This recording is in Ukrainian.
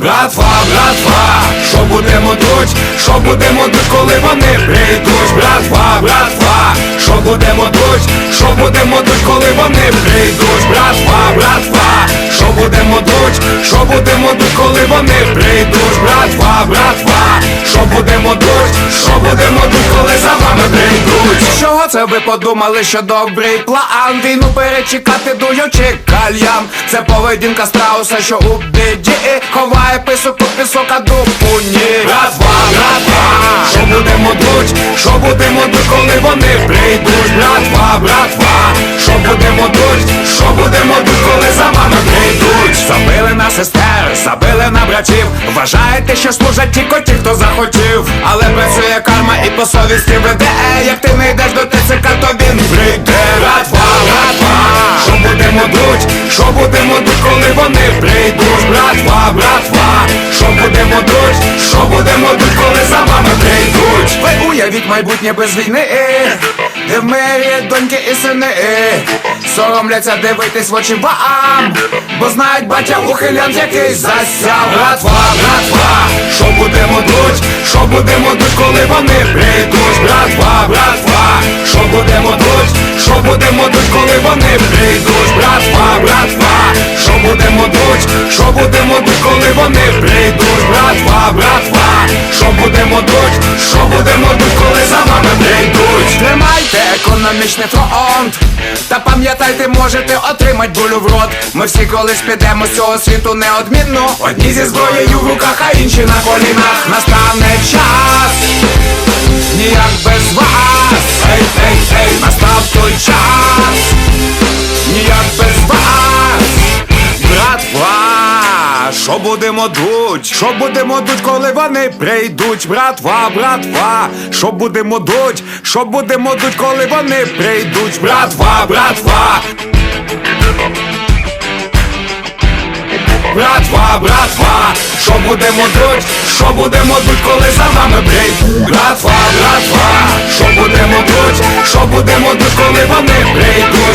Братва, братва, що будемо дуть, що будемо дуть, коли вони прийдуть, братва, братва, що будемо дуть, що будемо дуть, коли вони прийдуть, братва, братва, що будемо дуть, що будемо дуть, коли вони прийдуть, братва, братва, що будемо дуть, що будемо дуть, коли за це ви подумали, що добрий план? Війну перечекати дуючи кальян. Це поведінка страуса, що у біді. Ховає писок у пісок, а дупу ні. Братва, братва, що будемо дуть, що будемо дуть, коли вони прийдуть, братва, братва, забили на братів. Вважаєте, що служать тільки ті, хто захотів. Але працює карма і по совісті веде Як ти не йдеш до ТЦК, то він прийде. Братва, братва, що будемо дуть, що будемо дуть, коли вони прийдуть, братва, братва, що будемо дуть, що будемо дуть, коли за вами прийдуть. Ви уявіть майбутнє без війни. Де в мирі доньки і сини Соромляться дивитись в очі вам. Бо знають батя ухилян якийсь засяв Братва, братва, що будемо дуть, що будемо дуть, коли вони прийдуть, братва, братва, що будемо дуть, що будемо дуть, коли вони прийдуть, братва, братва, що будемо дуть, що будемо дуть, коли вони прийдуть, братва, братва, що будемо дуть, що будемо дуть, коли за вами прийдуть. Тримайте економічний фронт пам'ятайте, можете отримати болю в рот. Ми всі колись підемо з цього світу неодмінно. Одні зі зброєю в руках, а інші на колінах Настане час що будемо дуть? Що будемо дуть, коли вони прийдуть? Братва, братва, що будемо дуть? Що будемо дуть, коли вони прийдуть? Братва, братва Братва, братва, що будемо дуть, що будемо дуть, коли за вами прийдуть Братва, братва, що будемо дуть, що будемо дуть, коли вони прийдуть